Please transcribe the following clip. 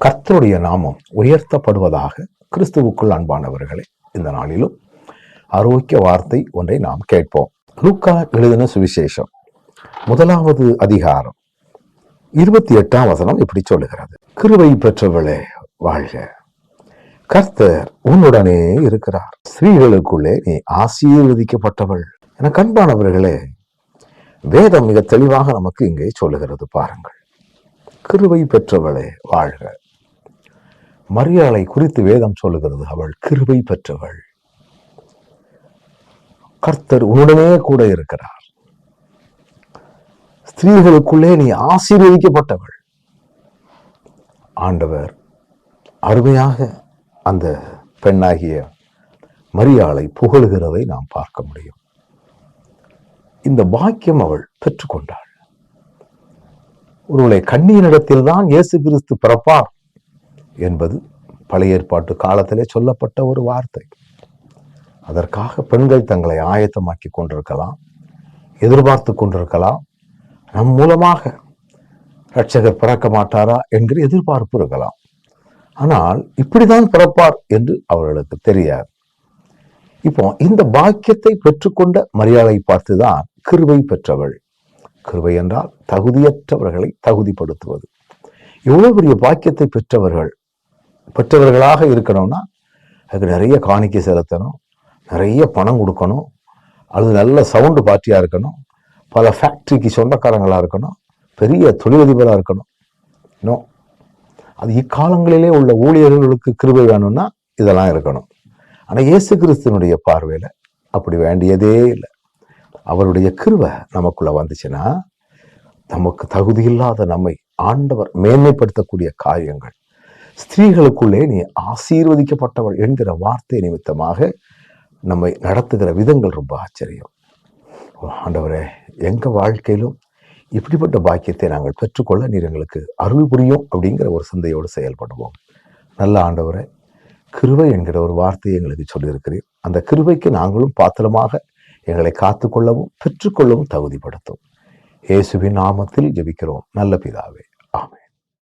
கர்த்தருடைய நாமம் உயர்த்தப்படுவதாக கிறிஸ்துவுக்குள் அன்பானவர்களே இந்த நாளிலும் ஆரோக்கிய வார்த்தை ஒன்றை நாம் கேட்போம். லூக்கா எழுதின சுவிசேஷம் முதலாவது அதிகாரம் இருபத்தி எட்டாம் வசனம் இப்படி சொல்லுகிறது. கிருவை பெற்றவளே வாழ்க. கர்த்தர் உன்னுடனே இருக்கிறார். ஸ்ரீகளுக்குள்ளே நீ ஆசீர்வதிக்கப்பட்டவள். என கண்பானவர்களே வேதம் மிக தெளிவாக நமக்கு இங்கே சொல்லுகிறது பாருங்கள். கிருவை பெற்றவளே வாழ்க. மரியாளை குறித்து வேதம் சொல்லுகிறது. அவள் கிருபை பெற்றவள். கர்த்தர் உன்னுடனே கூட இருக்கிறார். ஸ்திரீகளுக்குள்ளே நீ ஆசீர்வதிக்கப்பட்டவள். ஆண்டவர் அருமையாக அந்த பெண்ணாகிய மரியாளை புகழுகிறதை நாம் பார்க்க முடியும். இந்த பாக்கியம் அவள் பெற்றுக்கொண்டாள். ஒருவளை கண்ணீரிடத்தில் தான் இயேசு கிறிஸ்து பிறப்பார். என்பது பழைய ஏற்பாட்டு காலத்திலே சொல்லப்பட்ட ஒரு வார்த்தை. அதற்காக பெண்கள் தங்களை ஆயத்தமாக்கி கொண்டிருக்கலாம் எதிர்பார்த்து கொண்டிருக்கலாம். நம் மூலமாக ரட்சகர் பிறக்க மாட்டாரா என்கிற எதிர்பார்ப்பு இருக்கலாம். ஆனால் இப்படிதான் பிறப்பார் என்று அவர்களுக்கு தெரியாது. இப்போ இந்த பாக்கியத்தை பெற்றுக்கொண்ட மரியாதை பார்த்துதான் கிருவை பெற்றவள். கிருவை என்றால் தகுதியற்றவர்களை தகுதிப்படுத்துவது. எவ்வளவு பெரிய பாக்கியத்தை பெற்றவர்கள் பெற்றவர்களாக இருக்கணும்னா அதுக்கு நிறைய காணிக்கை செலுத்தணும் நிறைய பணம் கொடுக்கணும் அது நல்ல சவுண்டு பார்ட்டியாக இருக்கணும் பல ஃபேக்ட்ரிக்கு சொந்தக்காரங்களாக இருக்கணும் பெரிய தொழிலதிபராக இருக்கணும். இன்னும் அது இக்காலங்களிலே உள்ள ஊழியர்களுக்கு கிருபை வேணும்னா இதெல்லாம் இருக்கணும். ஆனால் இயேசு கிறிஸ்துவனுடைய பார்வையில் அப்படி வேண்டியதே இல்லை. அவருடைய கிருவை நமக்குள்ள வந்துச்சுன்னா நமக்கு தகுதியில்லாத நம்மை ஆண்டவர் மேன்மைப்படுத்தக்கூடிய காரியங்கள் ஸ்திரீகளுக்குள்ளே நீ ஆசீர்வதிக்கப்பட்டவள் என்கிற வார்த்தை நிமித்தமாக நம்மை நடத்துகிற விதங்கள் ரொம்ப ஆச்சரியம். ஆண்டவரே எங்கள் வாழ்க்கையிலும் இப்படிப்பட்ட பாக்கியத்தை நாங்கள் பெற்றுக்கொள்ள நீர் எங்களுக்கு அருள் புரியும் அப்படிங்கிற ஒரு சிந்தையோடு செயல்படுவோம். நல்ல ஆண்டவரை கிருவை என்கிற ஒரு வார்த்தையை எங்களுக்கு சொல்லியிருக்கிறேன் அந்த கிருவைக்கு நாங்களும் பாத்திரமாக எங்களை காத்துக்கொள்ளவும் பெற்றுக்கொள்ளவும் தகுதிப்படுத்தும். இயேசுவின் நாமத்தில் ஜெபிக்கிறோம். நல்ல பிதாவே. ஆமே